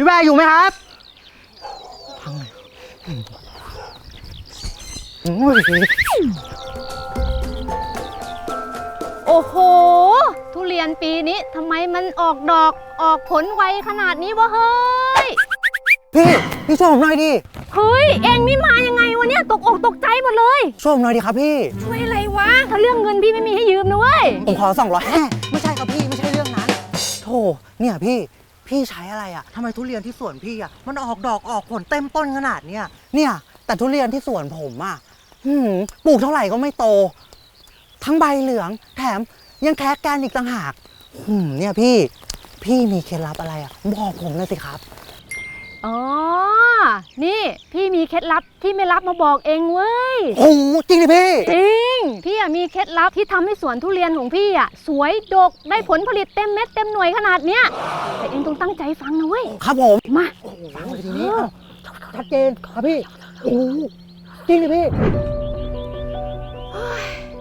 พี่แวร์อยู่ไหมครับพังเลยอืมโอ้โห ทุเรียนปีนี้ทำไมมันออกดอกออกผลไวขนาดนี้วะเฮ้ย พี่พี่ช่วยผมหน่อยดิเฮ้ย เองนี่มายังไงวะเนี่ยตกอกตกใจหมดเลย ช่วยผมหน่อยดิครับพี่ ช่วยอะไรวะ ถ้าเรื่องเงินพี่ไม่มีให้ยืมนะเว้ย ผมขอสองร้อยไม่ใช่ครับพี่ไม่ใช่เรื่องนั้นโธ่เนี่ยพี่ พี่ใช้อะไรอะทำไมทุเรียนที่สวนพี่อะ มันออกดอกออกผลเต็มต้นขนาดเนี้ยเนี่ย แต่ทุเรียนที่สวนผมอะหืมปลูกเท่าไหร่ก็ไม่โต ทั้งใบเหลือง แถมยังแคกแกนอีกต่างหากหืมเนี่ยพี่ พี่มีเคล็ดลับอะไรอะ บอกผมหน่อยสิครับ อ๋อ นี่พี่มีเคล็ดลับที่ไม่รับมาบอกเองเว้ย โอ้โหจริงดิพี่ จริง พี่อะมีเคล็ดลับที่ทำให้สวนทุเรียนของพี่อะสวยดกได้ผลผลิตเต็มเม็ดเต็มหน่วยขนาดเนี้ยแต่เองต้องตั้งใจฟังนะเว้ยครับผมมา ฟังเลยทีนี้เอ้าชัดเจนครับพี่โอ้โหจริงดิพี่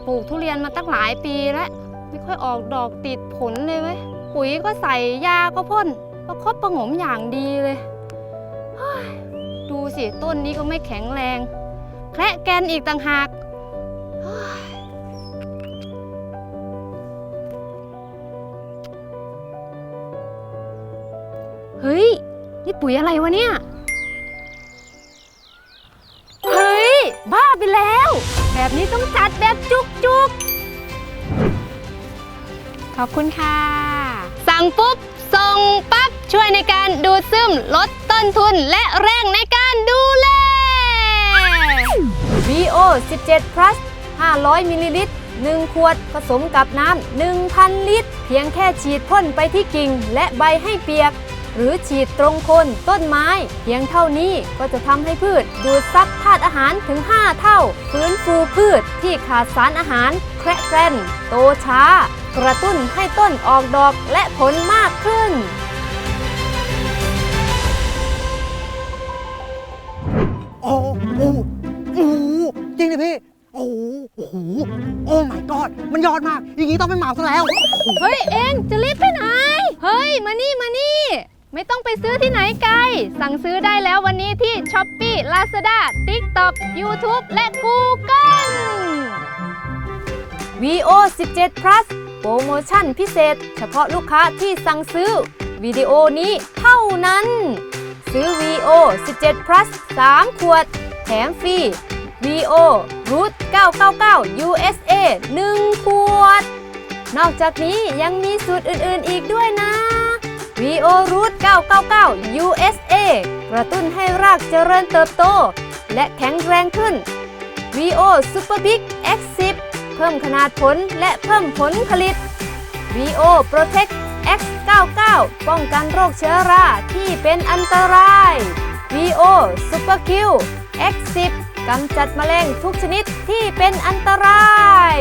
ปลูกทุเรียนมาตั้งหลายปีแล้วไม่ค่อยออกดอกติดผลเลยเว้ยปุ๋ยก็ใส่ยาก็พ่นประคบประหงมอย่างดีเลยเฮ้ยดูสิต้นนี้ก็ไม่แข็งแรง แคระแกนอีกต่างหาก เฮ้ย นี่ปุ๋ยอะไรวะเนี่ย เฮ้ย บ้าไปแล้ว แบบนี้ต้องจัดแบบจุกจุกขอบคุณค่ะ สั่งปุ๊บ ส่งปั๊บ ช่วยในการดูดซึมลดต้นทุนและแรงในการดูแล VO 17 plus 500 มิลลิลิตร 1 ขวดผสมกับน้ำ 1,000 ลิตร เพียงแค่ฉีดพ่นไปที่กิ่งและใบให้เปียก หรือฉีดตรงโคนต้นไม้ เพียงเท่านี้ก็จะทำให้พืชดูดซับธาตุอาหารถึง 5 เท่า ฟื้นฟูพืชที่ขาดสารอาหารแคระแกรนโตช้า กระตุ้นให้ต้นออกดอกและผลมากขึ้นโอ้โหโอ้โหจริงดิพี่ โอ้โหโอ้โหโอ้ my god มันยอดมาก อย่างนี้ต้องเป็นเหมาซะแล้ว เฮ้ย เองจะรีบไปไหน เฮ้ย มานี่มานี่ ไม่ต้องไปซื้อที่ไหนไกล สั่งซื้อได้แล้ววันนี้ที่ s h อ p e e Lazada TikTok YouTube และ Google VO 17 plus โปรโมชั่นพิเศษ เฉพาะลูกค้าที่สั่งซื้อวิดีโอนี้เท่านั้น ซื้อ VO 17 plus 3 ขวด แถมฟรี VO Root 999 USA 1 ขวด นอกจากนี้ยังมีสูตรอื่นๆอีกด้วยนะ VO Root 999 USA กระตุ้นให้รากเจริญเติบโต และแข็งแรงขึ้น VO Super Big X10 เพิ่มขนาดผลและเพิ่มผลผลิต VO Protect X99 ป้องกันโรคเชื้อราที่เป็นอันตราย VO Super Q X10 กำจัดแมลงทุกชนิดที่เป็นอันตราย